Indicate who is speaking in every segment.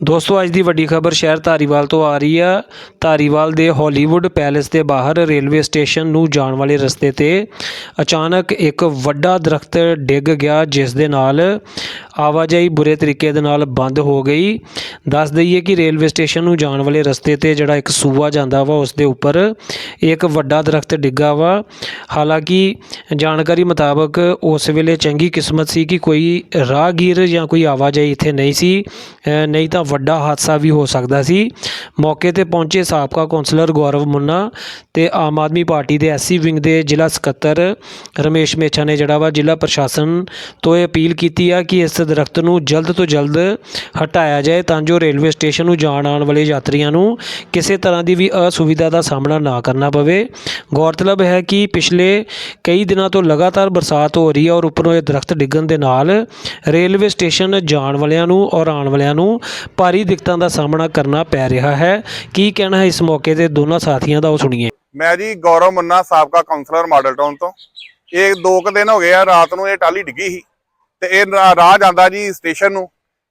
Speaker 1: ਦੋਸਤੋ, ਅੱਜ ਦੀ ਵੱਡੀ ਖਬਰ ਸ਼ਹਿਰ ਧਾਰੀਵਾਲ ਤੋਂ ਆ ਰਹੀ ਆ। ਧਾਰੀਵਾਲ ਦੇ ਹਾਲੀਵੁੱਡ ਪੈਲੇਸ ਦੇ ਬਾਹਰ ਰੇਲਵੇ ਸਟੇਸ਼ਨ ਨੂੰ ਜਾਣ ਵਾਲੇ ਰਸਤੇ ਤੇ ਅਚਾਨਕ ਇੱਕ ਵੱਡਾ ਦਰਖਤ ਡਿੱਗ ਗਿਆ, ਜਿਸ ਦੇ ਨਾਲ ਆਵਾਜਾਈ ਬੁਰੇ ਤਰੀਕੇ ਦੇ ਨਾਲ ਬੰਦ ਹੋ ਗਈ। ਦੱਸ ਦਈਏ ਕਿ ਰੇਲਵੇ ਸਟੇਸ਼ਨ ਨੂੰ ਜਾਣ ਵਾਲੇ ਰਸਤੇ ਤੇ ਜਿਹੜਾ ਇੱਕ ਸੂਆ ਜਾਂਦਾ ਵਾ, ਉਸ ਦੇ ਉੱਪਰ ਇੱਕ ਵੱਡਾ ਦਰਖਤ ਡਿੱਗਾ ਵਾ। ਹਾਲਾਂਕਿ ਜਾਣਕਾਰੀ ਮੁਤਾਬਕ ਉਸ ਵੇਲੇ ਚੰਗੀ ਕਿਸਮਤ ਸੀ ਕਿ ਕੋਈ ਰਾਹਗੀਰ ਜਾਂ ਕੋਈ ਆਵਾਜਾਈ ਇੱਥੇ ਨਹੀਂ ਸੀ ਨਹੀਂ ਤਾਂ ਵੱਡਾ ਹਾਦਸਾ ਵੀ ਹੋ ਸਕਦਾ ਸੀ। ਮੌਕੇ ਤੇ ਪਹੁੰਚੇ ਸਾਬਕਾ ਕੌਂਸਲਰ ਗੌਰਵ ਮੁੰਨਾ ਤੇ ਆਮ ਆਦਮੀ ਪਾਰਟੀ ਦੇ ਐਸਸੀ ਵਿੰਗ ਦੇ ਜ਼ਿਲ੍ਹਾ ਸਕੱਤਰ ਰਮੇਸ਼ ਮੇਛਾ ਨੇ ਜਿਹੜਾ ਵਾ ਜ਼ਿਲ੍ਹਾ ਪ੍ਰਸ਼ਾਸਨ ਤੋਂ ਇਹ ਅਪੀਲ ਕੀਤੀ ਆ ਕਿ ਇਸ ਦਰਖਤ ਨੂੰ ਜਲਦ ਤੋਂ ਜਲਦ ਹਟਾਇਆ ਜਾਏ ਤਾਂ ਜੋ ਰੇਲਵੇ ਸਟੇਸ਼ਨ ਨੂੰ ਜਾਣ ਆਉਣ ਵਾਲੇ ਯਾਤਰੀਆਂ ਨੂੰ ਕਿਸੇ ਤਰ੍ਹਾਂ ਦੀ ਵੀ ਅਸੁਵਿਧਾ ਦਾ ਸਾਹਮਣਾ ਨਾ ਕਰਨਾ ਪਵੇ। ਗੌਰਤਲਬ ਹੈ ਕਿ ਪਿਛਲੇ ਕਈ ਦਿਨਾਂ ਤੋਂ ਲਗਾਤਾਰ ਬਰਸਾਤ ਹੋ ਰਹੀ ਹੈ ਔਰ ਉੱਪਰੋਂ ਇਹ ਦਰਖਤ ਡਿੱਗਣ ਦੇ ਨਾਲ ਰੇਲਵੇ ਸਟੇਸ਼ਨ ਜਾਣ ਵਾਲਿਆਂ ਨੂੰ ਔਰ ਆਉਣ ਵਾਲਿਆਂ ਨੂੰ ਭਾਰੀ ਦਿੱਕਤਾਂ ਦਾ ਸਾਹਮਣਾ ਕਰਨਾ ਪੈ ਰਿਹਾ ਹੈ। ਕੀ ਕਹਿਣਾ ਹੈ ਇਸ ਮੌਕੇ ਤੇ ਦੋਨਾਂ ਸਾਥੀਆਂ ਦਾ ਉਹ ਸੁਣੀਏ।
Speaker 2: ਮੈਂ ਜੀ ਗੌਰਵ ਮੰਨਾ, ਸਾਬਕਾ ਕਾਉਂਸਲਰ ਮਾਡਲ ਟਾਊਨ ਤੋਂ। ਇਹ ਦੋ ਕੁ ਦਿਨ ਹੋ ਗਏ ਆ, ਰਾਤ ਨੂੰ ਇਹ ਟਾਲੀ ਡਿੱਗੀ ਸੀ। ਤੇ ਇਹ ਰਾਹ ਜਾਂਦਾ ਜੀ ਸਟੇਸ਼ਨ ਨੂੰ।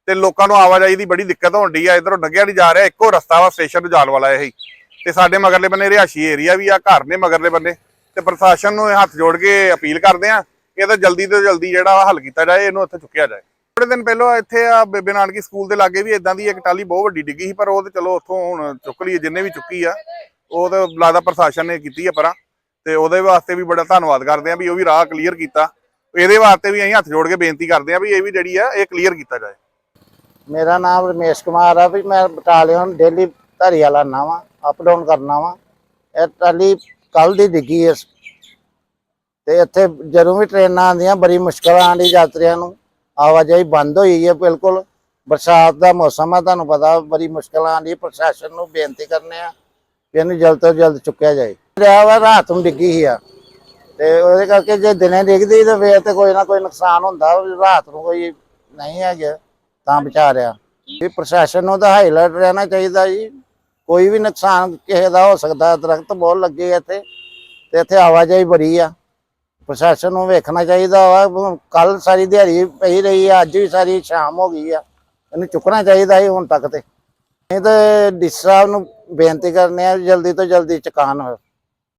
Speaker 2: ਤੇ ਲੋਕਾਂ ਨੂੰ ਆਵਾਜਾਈ ਦੀ ਬੜੀ ਦਿੱਕਤ ਹੋਣ ਡਈ ਆ। ਇਧਰੋਂ ਡੱਗਿਆ ਨਹੀਂ ਜਾ ਰਿਹਾ, ਇੱਕੋ ਰਸਤਾ ਵਾ ਸਟੇਸ਼ਨ ਨੂੰ ਜਾਣ ਵਾਲਾ ਇਹ। ਤੇ ਸਾਡੇ ਮਗਰਲੇ ਬੰਨੇ ਰਿਹਾਸ਼ੀ ਏਰੀਆ ਵੀ ਆ, ਘਰ ਨੇ ਮਗਰਲੇ ਬੰਨੇ। ਤੇ ਪ੍ਰਸ਼ਾਸਨ ਨੂੰ ਇਹ ਹੱਥ ਜੋੜ ਕੇ ਅਪੀਲ ਕਰਦੇ ਆ ਕਿ ਇਹਦਾ ਜਲਦੀ ਤੋਂ ਜਲਦੀ ਜਿਹੜਾ ਹੱਲ ਕੀਤਾ ਜਾਏ, ਇਹਨੂੰ ਇੱਥੇ ਚੁੱਕਿਆ ਜਾਏ। ਥੋੜੇ ਦਿਨ ਪਹਿਲਾਂ ਇੱਥੇ ਆ ਬੇਬੇ ਨਾਨਕੀ ਸਕੂਲ ਦੇ ਲਾਗੇ ਵੀ ਇਦਾਂ ਦੀ ਇੱਕ ਟਾਲੀ ਬਹੁਤ ਵੱਡੀ ਡਿੱਗੀ ਸੀ, ਪਰ ਉਹ ਤੇ ਚਲੋ ਉੱਥੋਂ ਹੁਣ ਚੁੱਕ ਲਈ ਜਿੰਨੇ ਵੀ ਚੁੱਕੀ ਆ, ਉਹ ਤਾਂ ਲੱਗਦਾ ਪ੍ਰਸ਼ਾਸਨ ਨੇ ਕੀਤੀ ਆ ਪਰਾਂ, ਤੇ ਉਹਦੇ ਵਾਸਤੇ ਵੀ ਬੜਾ ਧੰਨਵਾਦ ਕਰਦੇ ਆ ਵੀ ਉਹ ਵੀ ਰਾਹ ਕਲੀਅਰ ਕੀਤਾ। ਇਹਦੇ ਵਾਸਤੇ ਵੀ ਅਸੀਂ ਹੱਥ ਜੋੜ ਕੇ ਬੇਨਤੀ ਕਰਦੇ ਆ ਵੀ ਇਹ ਵੀ ਜਿਹੜੀ ਆ, ਇਹ ਕਲੀਅਰ ਕੀਤਾ ਜਾਏ।
Speaker 3: ਮੇਰਾ ਨਾਮ ਰਮੇਸ਼ ਕੁਮਾਰ ਆ ਵੀ ਮੈਂ ਬਟਾਲੀਅਨ ਡੇਲੀ ਧਾਰੀਵਾਲ ਆਉਨਾ ਵਾਂ ਅਪ ਡਾਊਨ ਕਰਨਾ ਵਾਂ। ਇਹ ਟਰਾਲੀ ਕੱਲ ਦੀ ਡਿੱਗੀ ਇਸ ਤੇ ਇੱਥੇ ਜਦੋਂ ਵੀ ਟ੍ਰੇਨਾਂ ਆਉਂਦੀਆਂ, ਬੜੀ ਮੁਸ਼ਕਲ ਆਉਂਦੀ ਯਾਤਰੀਆਂ ਨੂੰ। ਆਵਾਜਾਈ ਬੰਦ ਹੋਈ ਹੈ ਬਿਲਕੁਲ। ਬਰਸਾਤ ਦਾ ਮੌਸਮ ਆ, ਤੁਹਾਨੂੰ ਪਤਾ ਬੜੀ ਮੁਸ਼ਕਲ ਆਉਂਦੀ ਪ੍ਰਸ਼ਾਸਨ ਨੂੰ ਬੇਨਤੀ ਕਰਨੇ ਆ ਕਿ ਇਹਨੂੰ ਜਲਦ ਤੋਂ ਜਲਦ ਚੁੱਕਿਆ ਜਾਏ। ਰਿਹਾ ਵਾ, ਰਾਤ ਨੂੰ ਡਿੱਗੀ ਹੀ ਆ। ਤੇ ਉਹਦੇ ਕਰਕੇ ਜੇ ਦਿਨੇ ਡਿੱਗਦੀ ਤਾਂ ਫੇਰ ਤੇ ਕੋਈ ਨਾ ਕੋਈ ਨੁਕਸਾਨ ਹੁੰਦਾ, ਰਾਤ ਨੂੰ ਕੋਈ ਨਹੀਂ ਹੈਗਾ, ਤਾਂ ਬਚਾ ਰਿਹਾ। ਵੀ ਪ੍ਰਸ਼ਾਸਨ ਨੂੰ ਤਾਂ ਹਾਈਲਾਈਟ ਰਹਿਣਾ ਚਾਹੀਦਾ ਜੀ। ਕੋਈ ਵੀ ਨੁਕਸਾਨ ਕਿਸੇ ਦਾ ਹੋ ਸਕਦਾ, ਦਰਖਤ ਬਹੁਤ ਲੱਗੇ ਇੱਥੇ। ਤੇ ਇੱਥੇ ਆਵਾਜਾਈ ਬੜੀ ਆ। ਪ੍ਰਸ਼ਾਸਨ ਨੂੰ ਵੇਖਣਾ ਚਾਹੀਦਾ ਵਾ ਕੱਲ ਸਾਰੀ ਦਿਹਾੜੀ ਪਈ ਰਹੀ ਆ, ਅੱਜ ਵੀ ਸਾਰੀ ਸ਼ਾਮ ਹੋ ਗਈ ਆ। ਇਹਨੂੰ ਚੁੱਕਣਾ ਚਾਹੀਦਾ ਸੀ ਹੁਣ ਤੱਕ ਤੇ। ਨਹੀਂ ਤੇ ਡੀ ਸਾਹਿਬ ਨੂੰ ਬੇਨਤੀ ਕਰਨੇ ਆ, ਜਲਦੀ ਤੋਂ ਜਲਦੀ ਚੁਕਾਨ ਹੋਵੇ।